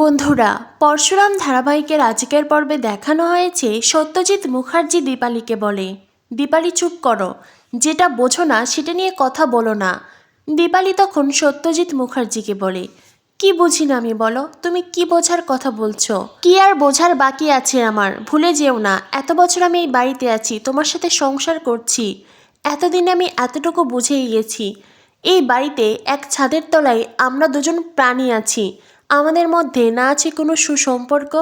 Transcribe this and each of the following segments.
বন্ধুরা, পরশুরাম ধারাবাহিকের আজকের পর্বে দেখানো হয়েছে সত্যজিৎ মুখার্জি দীপালিকে বলে। দীপালি চুপ করো, যেটা বোঝো না সেটা নিয়ে কথা বলো না। দীপালি তখন সত্যজিৎ মুখার্জিকে বলে, কি বুঝি না আমি বলো, তুমি কি বোঝার কথা বলছো? কি আর বোঝার বাকি আছে আমার? ভুলে যেও না, এত বছর আমি এই বাড়িতে আছি, তোমার সাথে সংসার করছি। এতদিনে আমি এতটুকু বুঝেই গেছি এই বাড়িতে এক ছাদের তলায় আমরা দুজন প্রাণী আছি। আমাদের মধ্যে না আছে কোনো সুসম্পর্ক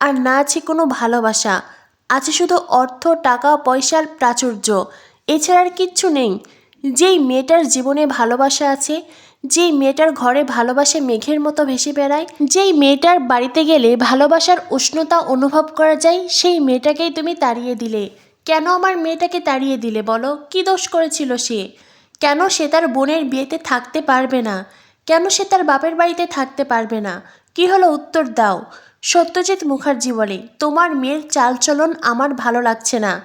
আর না আছে কোনো ভালোবাসা। আছে শুধু অর্থ, টাকা পয়সার প্রাচুর্য। এছাড়া আর কিচ্ছু নেই। যেই মেয়েটার জীবনে ভালোবাসা আছে, যেই মেয়েটার ঘরে ভালোবাসে মেঘের মতো ভেসে বেড়ায়, যেই মেয়েটার বাড়িতে গেলে ভালোবাসার উষ্ণতা অনুভব করা যায়, সেই মেয়েটাকেই তুমি তাড়িয়ে দিলে। কেন আমার মেয়েটাকে তাড়িয়ে দিলে বলো? কি দোষ করেছিল সে? কেন সে তার বোনের বিয়েতে থাকতে পারবে না? কেন সে তার বাপের বাড়িতে থাকতে পারবে না? কি হলো উত্তর দাও। সত্যজিৎ মুখার্জি বলে, তোমার মেয়ের চালচলন আমার ভালো লাগছে না।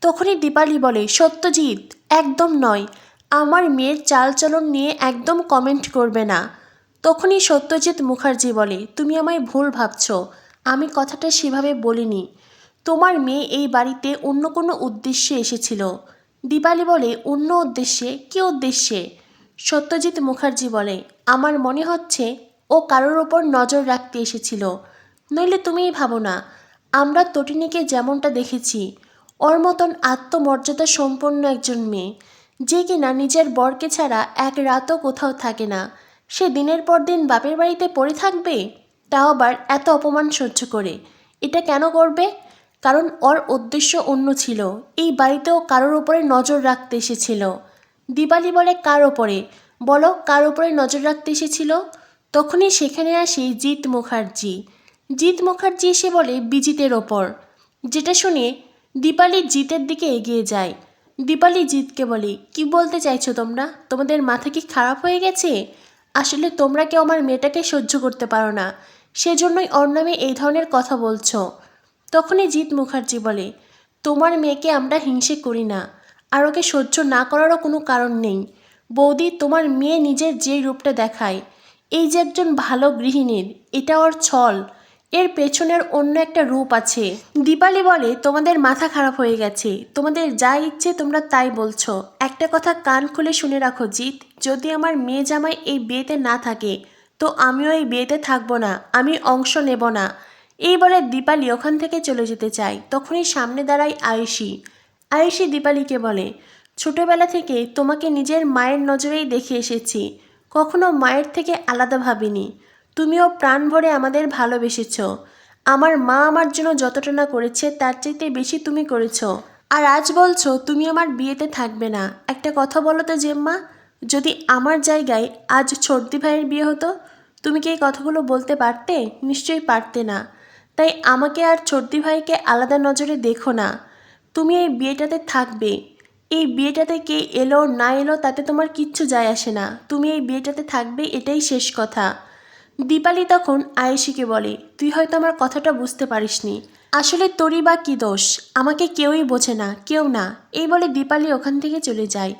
তখনই দীপালি বলে, সত্যজিৎ, একদম নয়। আমার মেয়ের চালচলন নিয়ে একদম কমেন্ট করবে না। তখনই সত্যজিৎ মুখার্জি বলে, তুমি আমায় ভুল ভাবছ। আমি কথাটা সেভাবে বলিনি। তোমার মেয়ে এই বাড়িতে অন্য কোনো উদ্দেশ্যে এসেছিল। দীপালি বলে, অন্য উদ্দেশ্যে? কী উদ্দেশ্যে? সত্যজিৎ মুখার্জি বলে, আমার মনে হচ্ছে ও কারোর ওপর নজর রাখতে এসেছিল। নইলে তুমিই ভাবো না, আমরা তটিনীকে যেমনটা দেখেছি, ওর মতন আত্মমর্যাদা সম্পন্ন একজন মেয়ে। যে কিনা নিজের বরকে ছাড়া এক রাতও কোথাও থাকে না। সে দিনের পর দিন বাপের বাড়িতে পড়ে থাকবে? তাও আবার এত অপমান সহ্য করে। এটা কেন করবে? কারণ ওর উদ্দেশ্য অন্য ছিল। এই বাড়িতেও কারোর ওপরে নজর রাখতে এসেছিল। দিপালি বলে কার ওপরে? বলো, কার ওপরে নজর রাখতে এসেছিল তখনই সেখানে আসে জিৎ মুখার্জি। জিৎ মুখার্জি এসে বলে, বিজিতের ওপর। যেটা শুনে দীপালি জিতের দিকে এগিয়ে যায়। দীপালি জিতকে বলে, কি বলতে চাইছো তোমরা? তোমাদের মাথা কি খারাপ হয়ে গেছে? আসলে তোমরা কেউ আমার মেয়েটাকে সহ্য করতে পারো না। সেজন্যই ওর নামে এই ধরনের কথা বলছো। তখনই জিৎ মুখার্জি বলে, তোমার মেয়েকে আমরা হিংসে করি না। আর ওকে সহ্য না করারও কোনো কারণ নেই। বৌদি তোমার মেয়ে নিজের যে রূপটা দেখায়, এই যে একজন ভালো গৃহিণীর, এটা ওর ছল। এর পেছনের অন্য একটা রূপ আছে। দীপালি বলে, তোমাদের মাথা খারাপ হয়ে গেছে। তোমাদের যা ইচ্ছে তোমরা তাই বলছো। একটা কথা কান খুলে শুনে রাখো, জিৎ। যদি আমার মেয়ে জামাই এই বিয়েতে না থাকে, তো আমিও এই বিয়েতে থাকব না। আমি অংশ নেব না। এই বলে দীপালি ওখান থেকে চলে যেতে চাই তখনই সামনে দাঁড়ায় আয়ুষী। আয়ুষী দীপালিকে বলে, ছোটবেলা থেকে তোমাকে নিজের মায়ের নজরেই দেখে এসেছি। কখনো মায়ের থেকে আলাদা ভাবিনি। তুমিও প্রাণ ভরে আমাদের ভালোবেসেছ। আমার মা আমার জন্য যতটা না করেছে, তার চাইতে বেশি তুমি করেছ। আর আজ বলছো, তুমি আমার বিয়েতে থাকবে না। একটা কথা বলো তো জেম্মা, যদি আমার জায়গায় আজ ছর্দি ভাইয়ের বিয়ে হতো, তুমি কি এই কথাগুলো বলতে পারতে? নিশ্চয়ই পারতে না। তাই আমাকে আর ছর্দি ভাইকে আলাদা নজরে দেখো না। তুমি এই বিয়েটাতে থাকবে। এই বিয়েটাতে কে এলো, না এলো, তাতে তোমার কিচ্ছু যায় আসে না। তুমি এই বিয়েটাতে থাকবে, এটাই শেষ কথা। দীপালি তখন আয়েশিকে বলে, তুই হয়তো আমার কথাটা বুঝতে পারিসনি। আসলে তোরই বা কী দোষ? আমাকে কেউই বোঝে না, কেউ না। এই বলে দীপালি ওখান থেকে চলে যায়।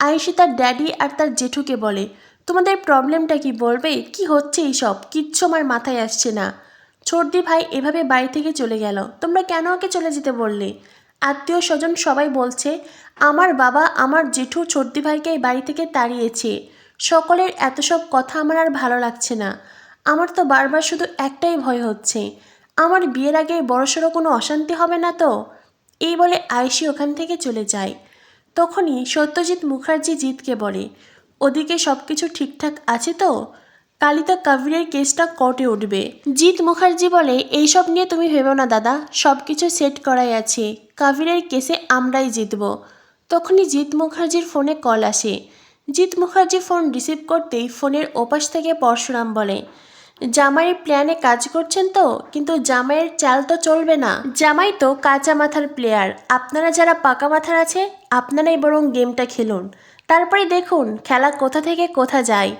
আয়েশি তার ড্যাডি আর তার জেঠুকে বলে, তোমাদের প্রবলেমটা কি বলবে? কি হচ্ছে এইসব? কিচ্ছু আমার মাথায় আসছে না। ছোটদি ভাই এভাবে বাড়ি থেকে চলে গেল। তোমরা কেন ওকে চলে যেতে বললে? আত্মীয় স্বজন সবাই বলছে, আমার বাবা আমার জেঠু ছোটদি ভাইকে এই বাড়ি থেকে তাড়িয়েছে। সকলের এত সব কথা আমার আর ভালো লাগছে না। আমার তো বারবার শুধু একটাই ভয় হচ্ছে। আমার বিয়ের আগে বড়সড় কোনো অশান্তি হবে না তো? এই বলে আয়েশি ওখান থেকে চলে যায়। তখনই সত্যজিৎ মুখার্জি জিতকে বলে, ওদিকে সব কিছু ঠিকঠাক আছে তো? কালি তো কাবিরের কেসটা কোর্টে উঠবে। জিৎ মুখার্জি বলে, এইসব নিয়ে তুমি ভেবো না দাদা সব কিছু সেট করাই আছে। কাবিরের কেসে আমরাই জিতব। তখনই জিৎ মুখার্জির ফোনে কল আসে। জিৎ মুখার্জি ফোন রিসিভ করতেই ফোনের ওপাশ থেকে পরশুরাম বলে জামাইয়ের প্ল্যানে কাজ করছেন তো, কিন্তু জামাইয়ের চাল তো চলবে না। জামাই তো কাঁচা মাথার প্লেয়ার। আপনারা যারা পাকা মাথার আছে, আপনারাই বরং গেমটা খেলুন। তারপরে দেখুন খেলা কোথা থেকে কোথা যায়।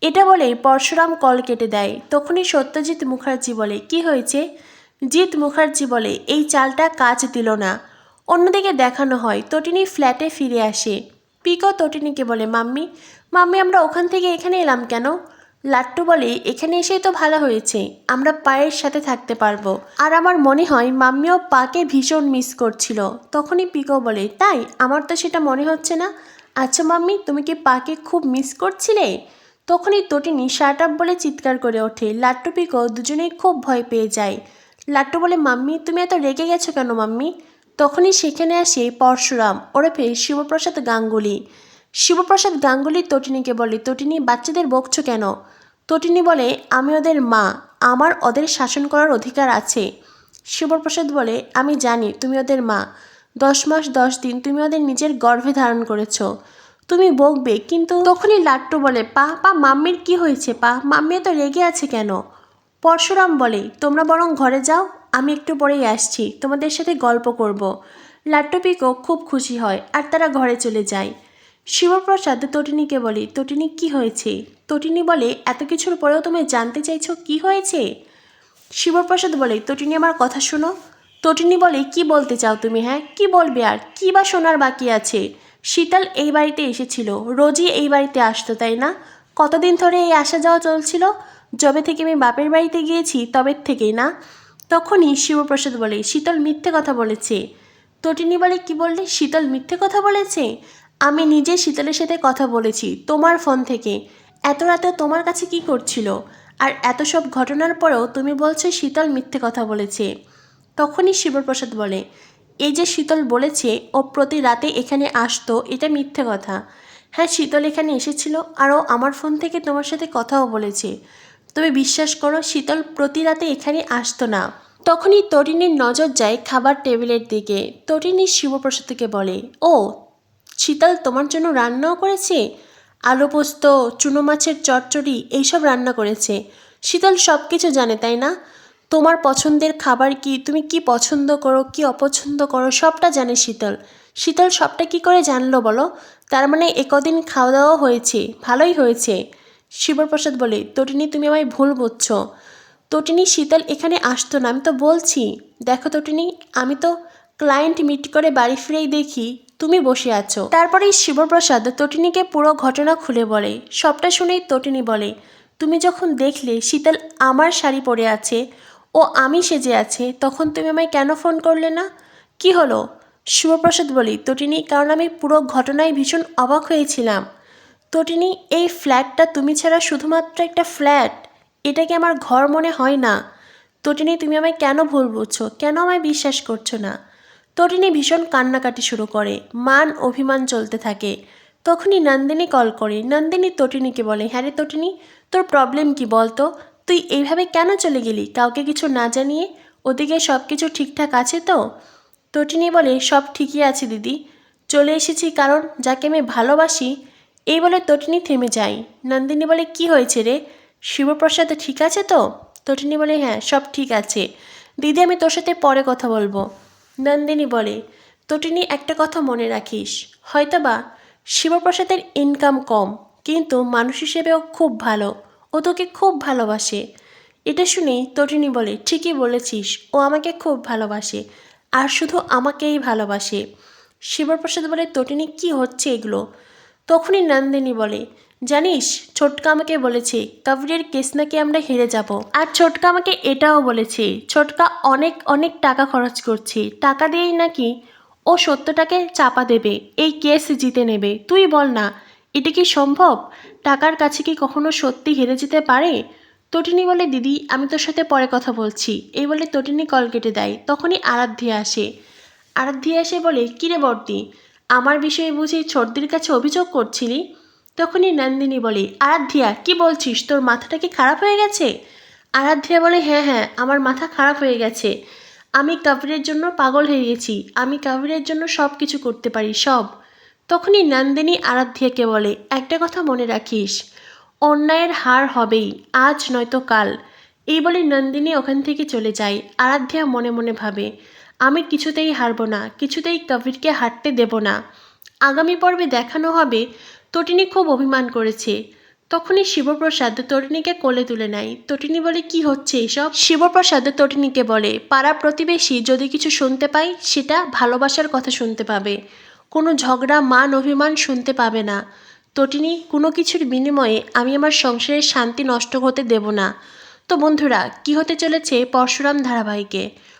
এটা বলেই পরশুরাম কল কেটে দেয়। তখনই সত্যজিৎ মুখার্জি বলে, কি হয়েছে? জিৎ মুখার্জি বলে, এই চালটা কাজ দিল না। অন্যদিকে দেখানো হয় তটিনী ফ্ল্যাটে ফিরে আসে। পিকো তটিনীকে বলে, মাম্মি মাম্মি, আমরা ওখান থেকে এখানে এলাম কেন? লাট্টু বলে, এখানে এসেই তো ভালো হয়েছে, আমরা পায়ের সাথে থাকতে পারব। আর আমার মনে হয়, মাম্মিও পাকে ভীষণ মিস করছিল। তখনই পিকো বলে, তাই? আমার তো সেটা মনে হচ্ছে না। আচ্ছা মাম্মি, তুমি কি পাকে খুব মিস করছিলে? তখনই তটিনী শার্ট আপ বলে চিৎকার করে ওঠে। লাট্টু, পিকো দুজনেই খুব ভয় পেয়ে যায়। লাট্টু বলে, মাম্মি, তুমি এত রেগে গেছো কেন মাম্মি? তখনই সেখানে আসে পরশুরাম ওরফে শিবপ্রসাদ গাঙ্গুলি। শিবপ্রসাদ গাঙ্গুলি তটিনীকে বলে, তটিনী, বাচ্চাদের বকছো কেন? তটিনী বলে, আমি ওদের মা, আমার ওদের শাসন করার অধিকার আছে। শিবপ্রসাদ বলে, আমি জানি, তুমি ওদের মা। দশ মাস দশ দিন তুমি ওদের নিজের গর্ভে ধারণ করেছ। তুমি বকবে, কিন্তু তখনই লাট্টু বলে, পা পা, মাম্মির কি হয়েছে? পা মাম্মি তো রেগে আছে কেন? পরশুরাম বলে, তোমরা বরং ঘরে যাও আমি একটু পরেই আসছি, তোমাদের সাথে গল্প করব। লাট্টু পিকো খুব খুশি হয় আর তারা ঘরে চলে যায়। শিবপ্রসাদ তটিনীকে বলে, তটিনী, কি হয়েছে? তটিনী বলে, এত কিছুর পরেও তুমি জানতে চাইছো কি হয়েছে? শিবপ্রসাদ বলে, তটিনী, আমার কথা শোনো। তটিনী বলে, কি বলতে চাও তুমি হ্যাঁ? কি বলবে আর? কি বা শোনার বাকি আছে? শীতল এই বাড়িতে এসেছিল, রোজই এই বাড়িতে আসতো, তাই না? কতদিন ধরে এই আসা যাওয়া চলছিল? যবে থেকে আমি বাপের বাড়িতে গিয়েছি, তবে থেকেই না। তখনই শিবপ্রসাদ বলে, শীতল মিথ্যে কথা বলেছে। তটিনী বলে, কি বললে? শীতল মিথ্যে কথা বলেছে? আমি নিজে শীতলের সাথে কথা বলেছি, তোমার ফোন থেকে। এত রাতে তোমার কাছে কি করছিল? আর এত সব ঘটনার পরেও তুমি বলছো শীতল মিথ্যে কথা বলেছে। তখনই শিবপ্রসাদ বলে, এই যে শীতল বলেছে ও প্রতি রাতে এখানে আসতো, এটা মিথ্যে কথা। হ্যাঁ শীতল এখানে এসেছিল আরও আমার ফোন থেকে তোমার সাথে কথাও বলেছে। তবে বিশ্বাস করো, শীতল প্রতি রাতে এখানে আসতো না। তখনই তরিনীর নজর যায় খাবার টেবিলের দিকে। তরিনী শিবপ্রসাদকে বলে, ও, শীতল তোমার জন্য রান্নাও করেছে? আলু পোস্ত, চুনো মাছের চচ্চড়ি, এইসব রান্না করেছে। শীতল সব কিছু জানে, তাই না? তোমার পছন্দের খাবার কি? তুমি কি পছন্দ করো, কি অপছন্দ করো, সবটা জানে শীতল। শীতল সবটা কি করে জানলো বলো? তার মানে একদিন খাওয়া দাওয়া হয়েছে, ভালোই হয়েছে। শিবপ্রসাদ বলে তটিনী তুমি আমায় ভুল বুঝছ। তটিনী শীতল এখানে আসতো না, আমি তো বলছি। দেখো তটিনী আমি তো ক্লায়েন্ট মিট করে বাড়ি ফিরেই দেখি, তুমি বসে আছো। তারপরেই শিবপ্রসাদ তটিনীকে পুরো ঘটনা খুলে বলে, সবটা শুনেই তটিনী বলে, তুমি যখন দেখলে শীতল আমার শাড়ি পরে আছে, ও আমি সেজে আছে, তখন তুমি আমায় কেন ফোন করলে না? কি হলো? শিবপ্রসাদ বলি তটিনী কারণ আমি পুরো ঘটনায় ভীষণ অবাক হয়েছিলাম। তটিনী এই ফ্ল্যাটটা তুমি ছাড়া শুধুমাত্র একটা ফ্ল্যাট। এটা কি আমার ঘর মনে হয় না? তটিনী, তুমি আমায় কেন ভুল বুঝছ? কেন আমায় বিশ্বাস করছ না? তটিনী ভীষণ কান্নাকাটি শুরু করে, মান অভিমান চলতে থাকে। তখনই নন্দিনী কল করে, নন্দিনী, তটিনীকে বলে হ্যাঁ রে তটিনী, তোর প্রবলেম কি বলতো? তুই এইভাবে কেন চলে গেলি? কাউকে কিছু না জানিয়ে ওদিকে সব কিছু ঠিকঠাক আছে তো? তটিনী বলে, সব ঠিকই আছে দিদি। চলে এসেছি কারণ যাকে আমি ভালোবাসি এই বলে তটিনী থেমে যায়। নন্দিনী বলে, কি হয়েছে রে? শিবপ্রসাদ ঠিক আছে তো? তটিনী বলে হ্যাঁ সব ঠিক আছে। দিদি, আমি তোর সাথে পরে কথা বলব। নন্দিনী বলে, তটিনী, একটা কথা মনে রাখিস। হয়তোবা শিবপ্রসাদের ইনকাম কম, কিন্তু মানুষ হিসেবেও খুব ভালো। ও তোকে খুব ভালোবাসে। এটা শুনেই তটিনী বলে, ঠিকই বলেছিস, ও আমাকে খুব ভালোবাসে, আর শুধু আমাকেই ভালোবাসে। শিবপ্রসাদ বলে, তটিনী, কি হচ্ছে এগুলো? তখনই নন্দিনী বলে, জানিস, ছোটকা আমাকে বলেছে, কাবরের কেস নাকি আমরা হেরে যাব। আর ছোটকা আমাকে এটাও বলেছে, ছোটকা অনেক অনেক টাকা খরচ করছে, টাকা দিয়েই নাকি ও সত্যটাকে চাপা দেবে, এই কেস জিতে নেবে। তুই বল না, এটা কি সম্ভব? টাকার কাছে কি কখনো সত্যি হেরে যেতে পারে? তটিনী বলে, দিদি, আমি তোর সাথে পরে কথা বলছি। এই বলে তটিনী কল কেটে দেয়। তখনই আরাধ্যা আসে। আরাধ্যা এসে বলে, কিরে বর্দি আমার বিষয়ে বুঝি ছোটদের কাছে অভিযোগ করছিলি? তখনই নন্দিনী বলে, আরাধ্যা, কি বলছিস? তোর মাথাটা কি খারাপ হয়ে গেছে? আরাধ্যা বলে হ্যাঁ হ্যাঁ আমার মাথা খারাপ হয়ে গেছে। আমি কাবিরের জন্য পাগল হয়ে গেছি। আমি কাবিরের জন্য সব কিছু করতে পারি, সব। তখনই নন্দিনী আরাধ্যাকে বলে, একটা কথা মনে রাখিস, অন্যায়ের হার হবেই, আজ নয়তো কাল। এই বলে নন্দিনী ওখান থেকে চলে যায়। আরাধ্যা মনে মনে ভাবে আমি কিছুতেই হারবো না, কিছুতেই কবিরকে হারতে দেব না। আগামী পর্বে দেখানো হবে তটিনী খুব অভিমান করেছে। তখনই শিবপ্রসাদ তটিনীকে কোলে তুলে নেয়। তটিনী বলে, কি হচ্ছে এসব? শিবপ্রসাদ তটিনীকে বলে, পাড়া প্রতিবেশী যদি কিছু শুনতে পায় সেটা ভালোবাসার কথা শুনতে পাবে। কোনো ঝগড়া, মান, অভিমান শুনতে পাবে না। তটিনী, কোনো কিছুর বিনিময়ে আমি আমার সংসারের শান্তি নষ্ট হতে দেব না। তো বন্ধুরা, কি হতে চলেছে পরশুরাম ধারাবাহিকে?